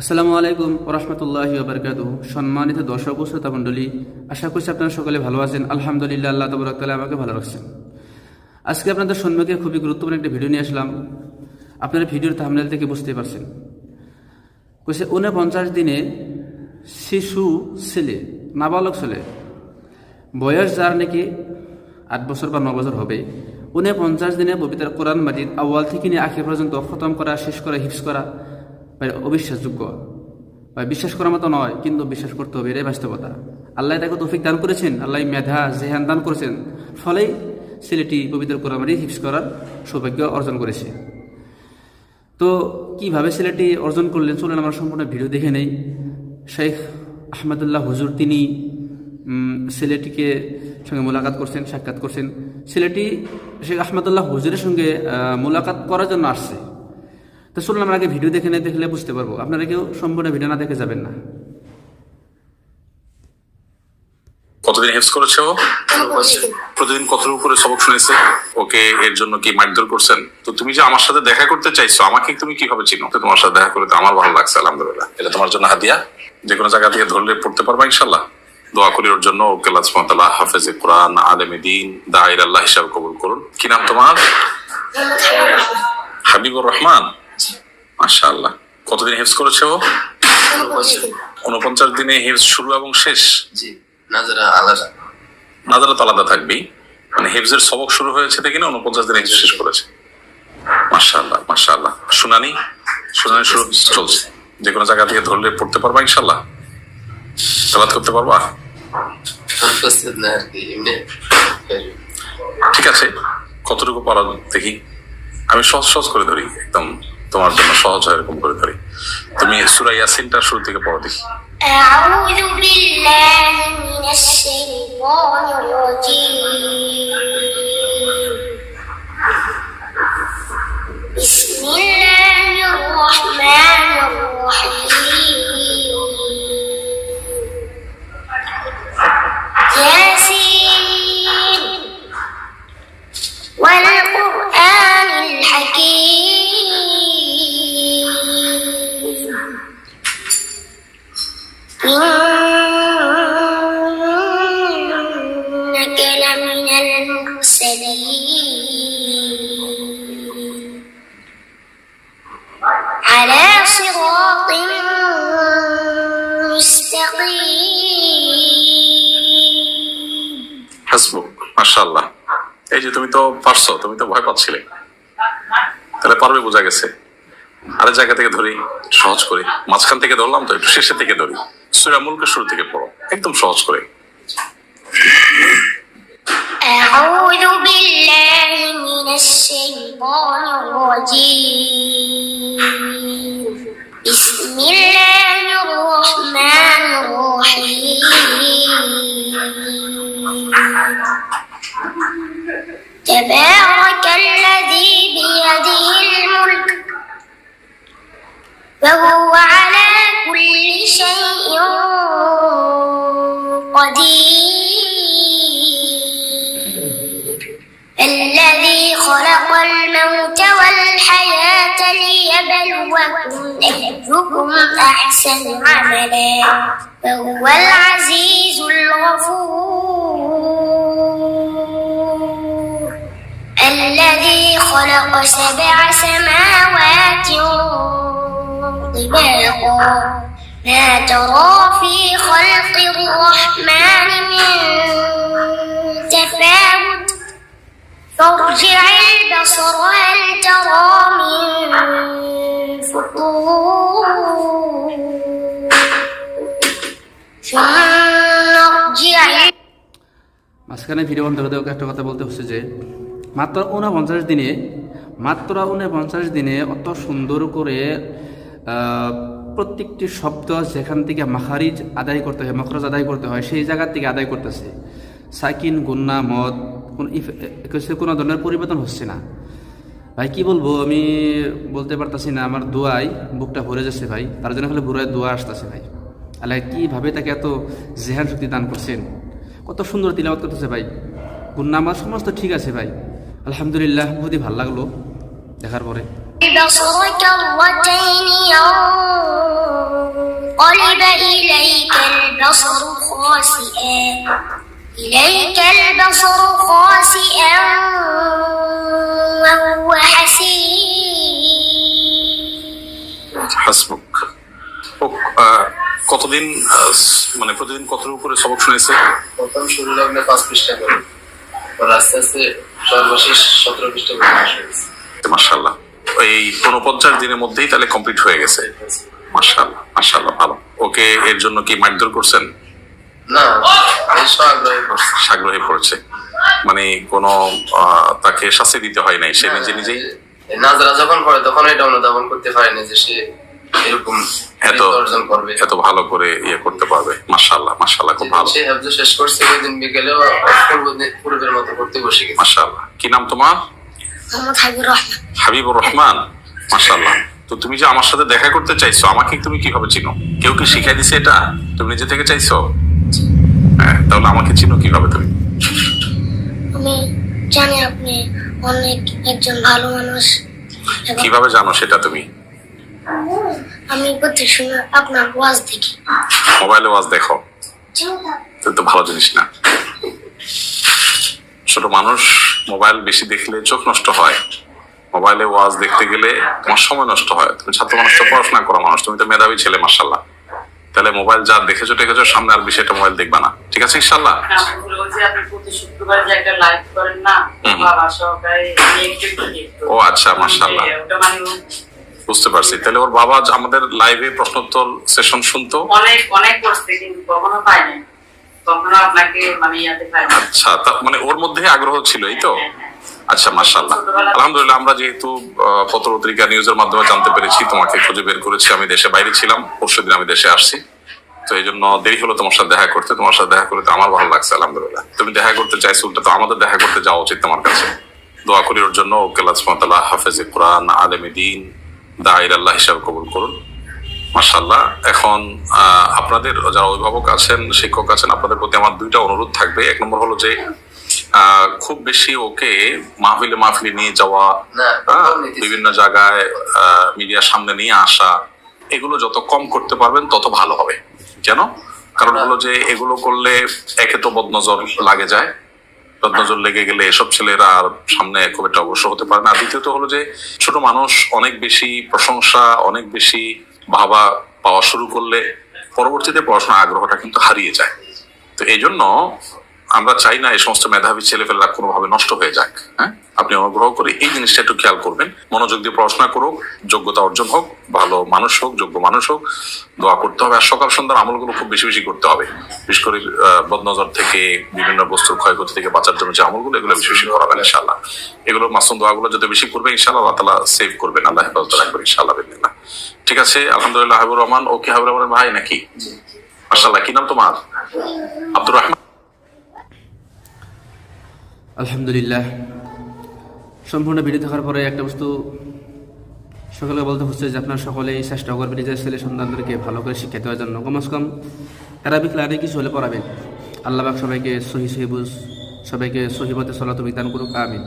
আসসালামু আলাইকুম ওরহমতুল্লাহি ওবরকাত সম্মানিত দর্শক ও শ্রোতা মণ্ডলী, আশা করছি আপনারা সকলে ভালো আছেন। আলহামদুলিল্লাহ, আল্লাহ তবরকালে আমাকে ভালো রাখছেন। আজকে আপনাদের সম্মুখে খুবই গুরুত্বপূর্ণ একটা ভিডিও নিয়ে আসলাম। আপনারা ভিডিওর থামনেল থেকে বুঝতে পারছেন। কইছে উনপঞ্চাশ দিনে শিশু ছেলে, নাবালক ছেলে, বয়স যার নাকি আট বছর বা ন বছর হবে উনি পঞ্চাশ দিনে পবিত্র কোরআন মাজিদ আওয়াল থেকে নিয়ে আখের পর্যন্ত খতম করা, শেষ করা হিপস করা অবিশ্বাসযোগ্য। বা বিশ্বাস করার মতো নয়, কিন্তু বিশ্বাস করতে হবে, এটাই বাস্তবতা। আল্লাহ তাকে তৌফিক দান করেছেন, আল্লাহ মেধা, জেহান দান করেছেন। ফলেই ছেলেটি পবিত্র কোরআন মাজিদ হিপস করার সৌভাগ্য অর্জন করেছে। তো কীভাবে ছেলেটি অর্জন করলেন? চলুন আমরা সম্পূর্ণ ভিডিও দেখে নেই। শেখ আহমদুল্লাহ হুজুর, তিনি ছেলেটিকে সঙ্গে মোলাকাত করছেন, সাক্ষাৎ করছেন। ছেলেটি শেখ আহমদুল্লাহ হুজুরের সঙ্গে মোলাকাত করার জন্য আসছে। তো চলুন আমরা আগে ভিডিও দেখে নেই দেখলে বুঝতে পারব। আপনারা কেউ সম্পূর্ণ ভিডিও না দেখে যাবেন না। কতদিন করেছে? ও প্রতিদিন কতটুকু করে সবক শুনেছে? ওকে এর জন্য কি মারধর করছেন? তো তুমি যে আমার সাথে দেখা করতে চাইছো আমাকে তুমি কীভাবে চিনো? তোমার সাথে দেখা করে তো আমার ভালো লাগছে আলহামদুলিল্লাহ। এটা তোমার জন্য হাদিয়া। যে কোনো জায়গা থেকে ধরলে পড়তে পারবা ইনশাল্লাহ দোয়া করি ওর জন্য। ওকে লাজমতাল্লাহ হাফেজে কোরআন আলেমে দিন দায়ের আল্লাহ হিসাবে কবুল করুন। কি নাম তোমার? হাবিবুর রহমান। মাশাআল্লাহ। কতদিন হেফজ করেছে ও? উনপঞ্চাশ দিনে হেফজ শুরু এবং শেষ? জি নাজারা আলাদা। নাজারা তো আলাদা থাকবেই। মানে হেফজের সবক শুরু হয়েছে দেখি না উনপঞ্চাশ দিনে হেফজ শেষ করেছে। মাশাআল্লাহ মাশাআল্লাহ। শুনানি শুনানি শুরু চলছে। যে কোনো জায়গা থেকে ধরলে পড়তে পারবা ইনশাল্লাহ তেলাত করতে পারবা? ঠিক আছে কতটুকু পারা দেখি। আমি সহজ সহজ করে ধরি একদম তোমার জন্য সহজ হয় এরকম করে ধরি তুমি সুরা ইয়াসিনটা শুরু থেকে পড়ো দেখি أعوذ بالله من الشيطان الرجيم بسم الله الرحمن الرحيم مستقيم হাসবুক মাশাআল্লাহ এই যে তুমি তো পারছো তুমি তো ভয় পাচ্ছিলে তাহলে পারবে বোঝা গেছে আরেক জায়গা থেকে ধরি সহজ করে মাঝখান থেকে ধরলাম তো একটু শেষের থেকে ধরি সুরা মুলকে শুরু থেকে পড়ো একদম সহজ করে أعوذ بالله من الشيطان الرجيم بسم الله الرحمن الرحيم تبارك الذي بيده الملك وهو على كل شيء قدير. الذي خلق الموت والحياة ليبلوكم أيكم أحسن عملا وهو العزيز الغفور. خلق سبع سماوات طباقا ما ترى في خلق الرحمن من تفاوت فارجع البصر هل ترى من فطور ثم ارجع মাঝখানে ভিডিও বন্ধ করে দেওয়া একটা কথা বলতে হচ্ছে যে মাত্র ঊনপঞ্চাশ দিনে, মাত্র ঊনপঞ্চাশ দিনে অত সুন্দর করে প্রত্যেকটি শব্দ যেখান থেকে মাখারিজ আদায় করতে হয়, মখরজ আদায় করতে হয়, সেই জায়গা থেকে আদায় করতেছে। সাকিন, গুন্না, মদ, কোনো ধরনের পরিবর্তন হচ্ছে না। ভাই, কি বলব? আমি বলতে পারতাছি না, আমার দোয়াই বুকটা ভরে যাচ্ছে ভাই। তার জন্য খালি বুড়ায় দোয়া আসতেছে ভাই। আল্লাহ, কীভাবে তাকে এত জেহান শক্তি দান করছেন? কত সুন্দর তিলাবাত করতেছে ভাই। গুন্না আমার সমস্ত ঠিক আছে ভাই। আলহামদুলিল্লাহ বহুতই ভালো লাগলো দেখার পরে بصرك مرتين ينقلب إليك البصر خاسئا إليك البصر خاسئا وهو حسير হাসবুক ও আহ, কতদিন আহ, মানে প্রতিদিন কতর উপরে সবক শুনেছে প্রথম শুরু লগ্নে পাঁচ পৃষ্ঠা করে পর আস্তে আস্তে সর্বশেষ সতেরো পৃষ্ঠা করে শেষ হয়েছে। মার্শাল্লাহ এই উনপঞ্চাশ দিনের মধ্যেই তাহলে কমপ্লিট হয়ে গেছে। মার্শাল্লাহ মার্শাল্লাহ ভালো। ওকে এর জন্য কি মারধর করছেন? না আগ্রহী পড়েছে মানে কোনো তাকে শাস্তি দিতে হয় নাই। সে নিজে নিজেই নাজরা যখন পড়ে তখন এটা অনুধাবন করতে পারেনি যে সে এরকম এত অর্জন করবে। এত ভালো করে ইয়ে করতে পারবে। মার্শাল্লাহ মার্শাল্লাহ খুব ভালো। সে হেফজ শেষ করছে দিন পূর্ব- পূর্বের মতো করতে বসে গেছে। মার্শাল্লাহ কি নাম তোমার? মোহাম্মদ হাবিবুর রহমান। হাবিবুর রহমান? মার্শাল্লাহ তো তুমি যে আমার সাথে দেখা করতে চাইছো আমাকে তুমি কীভাবে চিনো? কেউ কি শিখাই দিছে এটা? তুমি নিজে থেকে চাইছো? হ্যাঁ তাহলে আমাকে চিনো কীভাবে তুমি? আমি জানি আপনি অনেক একজন ভালো মানুষ। কীভাবে জানো সেটা তুমি? আমি প্রত্যেক সময় আপনার ওয়াজ দেখি। মোবাইলে ওয়াজ দেখো। তো তো ভালো জিনিস না। ছোট মানুষ মোবাইল বেশি দেখলে চোখ নষ্ট হয়। মোবাইলে ওয়াজ দেখতে গেলে তোমার সময় নষ্ট হয়। তুমি ছাত্র মানুষ তো পড়াশোনা করা মানুষ তুমি তো মেধাবী ছেলে মার্শাল্লাহ তাহলে মোবাইল যা দেখেছ দেখেছ সামনে আর বিষয়টা মোবাইল দেখবা না। ঠিক আছে ইনশাল্লাহ না, আমি বলব যে আপনি প্রতি শুক্রবার যে একটা লাইভ করেন না হুম। বাবা সহকারে আমি একটু একটু দেখতো। ও আচ্ছা, মাশাআল্লাহ। বুঝতে পারছি। তাহলে ওর বাবা আমাদের লাইভে প্রশ্নোত্তর সেশন শুনতো? অনেক অনেক করছে কিন্তু কখনো পায় নাই। কখনো আপনাকে মানে ইয়াতে আচ্ছা তা মানে ওর মধ্যে আগ্রহ ছিল এই তো? আচ্ছা মার্শাল্লাহ আলহামদুলিল্লাহ আমরা যেহেতু আহ, পত্র পত্রিকা নিউজের মাধ্যমে জানতে পেরেছি তোমাকে খুঁজে বের করেছি আমি দেশে বাইরে ছিলাম পরশু দিন আমি দেশে আসছি। তো এই জন্য দেরি হলো তোমার সাথে দেখা করতে তোমার সাথে দেখা করতে আমার ভালো লাগছে আলহামদুলিল্লাহ। তুমি দেখা করতে চাইছো উল্টা তো আমাদের দেখা করতে যাওয়া উচিত তোমার কাছে। দোয়া করি ওর জন্য ওকে লাজমতাল্লাহ হাফেজে কোরআন আলেমে দিন দায়ের আল্লাহ হিসাবে কবুল করুন। মাসাল্লাহ এখন আপনাদের যারা অভিভাবক আছেন শিক্ষক আছেন আপনাদের প্রতি আমার দুইটা অনুরোধ থাকবে। এক নম্বর হলো যে খুব বেশি ওকে মাহফিলে মাহফিলে নিয়ে যাওয়া বিভিন্ন জায়গায় মিডিয়ার সামনে নিয়ে আসা এগুলো যত কম করতে পারবেন তত ভালো হবে। কেন? কারণ হলো যে এগুলো করলে একে তো বদনজর লাগে যায়। বদনজর লেগে গেলে এসব ছেলেরা আর সামনে খুব একটা অবশ্য হতে পারে না। দ্বিতীয়ত হলো যে, ছোট মানুষ অনেক বেশি প্রশংসা, অনেক বেশি ভাবা পাওয়া শুরু করলে পরবর্তীতে পড়াশোনার আগ্রহটা কিন্তু হারিয়ে যায়। তো এই জন্য আমরা চাই না এই সমস্ত মেধাবী ছেলেপেলেরা কোনোভাবে নষ্ট হয়ে যাক হ্যাঁ? আপনি অনুগ্রহ করে এই জিনিসটা একটু খেয়াল করবেন। মনোযোগ দিয়ে পড়াশোনা করুক যোগ্যতা অর্জন হোক ভালো মানুষ হোক যোগ্য মানুষ হোক দোয়া করতে হবে। আর সকাল সন্ধ্যার আমলগুলো খুব বেশি বেশি করতে হবে। বিশেষ করে বদনজর থেকে বিভিন্ন বস্তুর ক্ষয়ক্ষতি থেকে বাঁচার জন্য যে আমলগুলো এগুলো বেশি বেশি করাবেন ইনশাল্লাহ এগুলো মাসুম দোয়াগুলো যদি বেশি করবে ইনশাল্লাহ আল্লাহ তালা সেভ করবেন। আল্লাহ হেফাজত রাখবেন ইনশাল্লাহ বিদিল্লাহ ঠিক আছে আলহামদুলিল্লাহ হাবিবুর রহমান। ওকে হাবিবুর রহমানের ভাই নাকি? মাসাল্লাহ কি নাম তোমার? আব্দুর রহমান। আলহামদুলিল্লাহ। সম্পূর্ণ ভিডিও থাকার পরে একটা বস্তু সকলে বলতে হচ্ছে যে আপনার সকলেই চেষ্টা করবেন নিজের ছেলে সন্তানদেরকে ভালো করে শিক্ষা দেওয়ার জন্য কমস কম অ্যারাবিক লাইনে কিছু হলে পড়াবেন। আল্লাহবাক সবাইকে সহি সহিবুজ সবাইকে সহিবতে চলাতে বিধান করুক, আমিন।